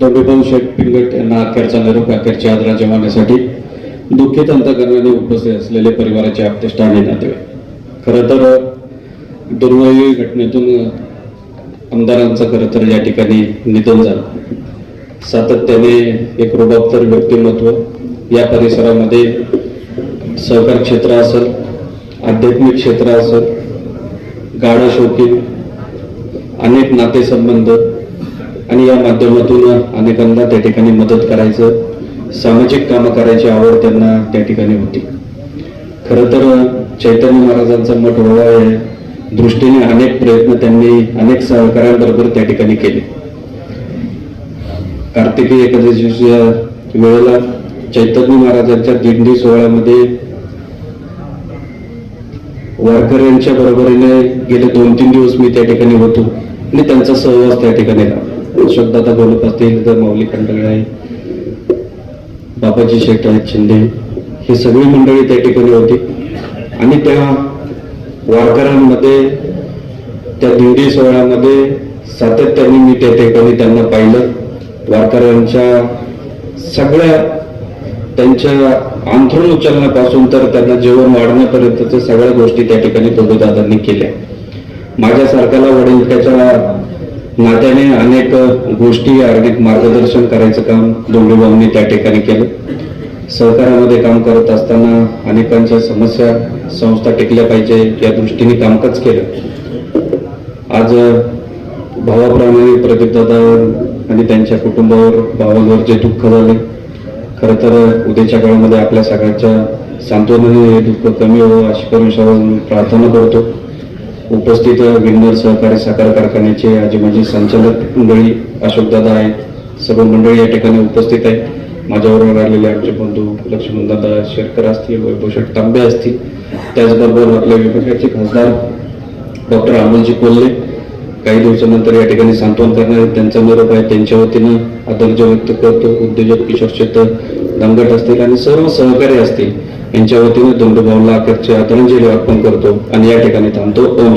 दगडूभाऊ शेठ पिंगट यांना अखेरचा निरोप अखेरची आदराच्या मागण्यासाठी दुःखी अंतकरणाने उपस्थित असलेले परिवाराचे आप्तेष्ट आणि नातेवाईक खरं तर दुर्दैवी घटनेतून आमदारांचं खरं तर या ठिकाणी निधन झालं. सातत्याने एक रुबाबतर व्यक्तिमत्व या परिसरामध्ये सहकार क्षेत्र असेल आध्यात्मिक क्षेत्र असेल गाडा शौकीन अनेक नातेसंबंध आणि या माध्यमातून अनेकांना त्या ठिकाणी मदत करायचं सामाजिक कामं करायची आवड त्यांना त्या ठिकाणी होती. खरं तर चैतन्य महाराजांचा मठ व्हावा या दृष्टीने अनेक प्रयत्न त्यांनी अनेक सहकाऱ्यांबरोबर त्या ठिकाणी केले. कार्तिकी एकादशीच्या वेळेला चैतन्य महाराजांच्या दिंडी सोहळ्यामध्ये वारकऱ्यांच्या बरोबरीने गेले दोन तीन दिवस मी त्या ठिकाणी होतो आणि त्यांचा सहवास त्या ठिकाणी लावला शब्दाता बोलत असतील तर माऊली खंडगळे आहे बाबाजी शेठ आहेत शिंदे ही सगळी मंडळी त्या ठिकाणी होती. आणि त्या वारकऱ्यांमध्ये त्या दिंडी सोहळ्यामध्ये सातत्याने मी त्या ठिकाणी त्यांना पाहिलं. वारकऱ्यांच्या सगळ्या त्यांच्या अंथरूण उचलण्यापासून तर त्यांना जेवण वाढण्यापर्यंतच्या सगळ्या गोष्टी त्या ठिकाणी दादांनी केल्या. माझ्यासारख्याला वडील त्याच्या नात्याने अनेक गोष्टी अनेक मार्गदर्शन करायचं काम दोंडूभाऊंनी त्या ठिकाणी केलं. सहकार्यामध्ये काम करत असताना अनेकांच्या समस्या संस्था टिकल्या पाहिजे या दृष्टीने कामकाज केलं. आज भावाप्रमाणे प्रदीप आणि त्यांच्या कुटुंबावर भावांवर जे दुःख झाले खरं तर उद्याच्या काळामध्ये आपल्या सगळ्यांच्या सांत्वनाने हे दुःख कमी व्हावं अशी करून प्रार्थना करतो. उपस्थित विन्नर सहकारी साखर कारखान्याचे आजी माझे संचालक मंडळी अशोकदादा आहेत सर्व मंडळी या ठिकाणी उपस्थित आहेत माझ्याबरोबर आलेले आमचे बंधू लक्ष्मणदादा शेरकर असतील वैभवशेठ तांबे असतील. त्याचबरोबर आपल्या विभागाचे खासदार डॉक्टर अमोलजी कोल्हे. काही दिवसानंतर या ठिकाणी सांत्वन करणार त्यांचा निरोप आहे. त्यांच्या वतीनं आदर्ज व्यक्त करतो. उद्योजक किशोर क्षेत्र दांगट असतील आणि सर्व सहकारी असतील. यांच्या वतीनं दोंडोभाऊला अखेरचे आदरांजली अर्पण करतो आणि या ठिकाणी थांबतो. ओम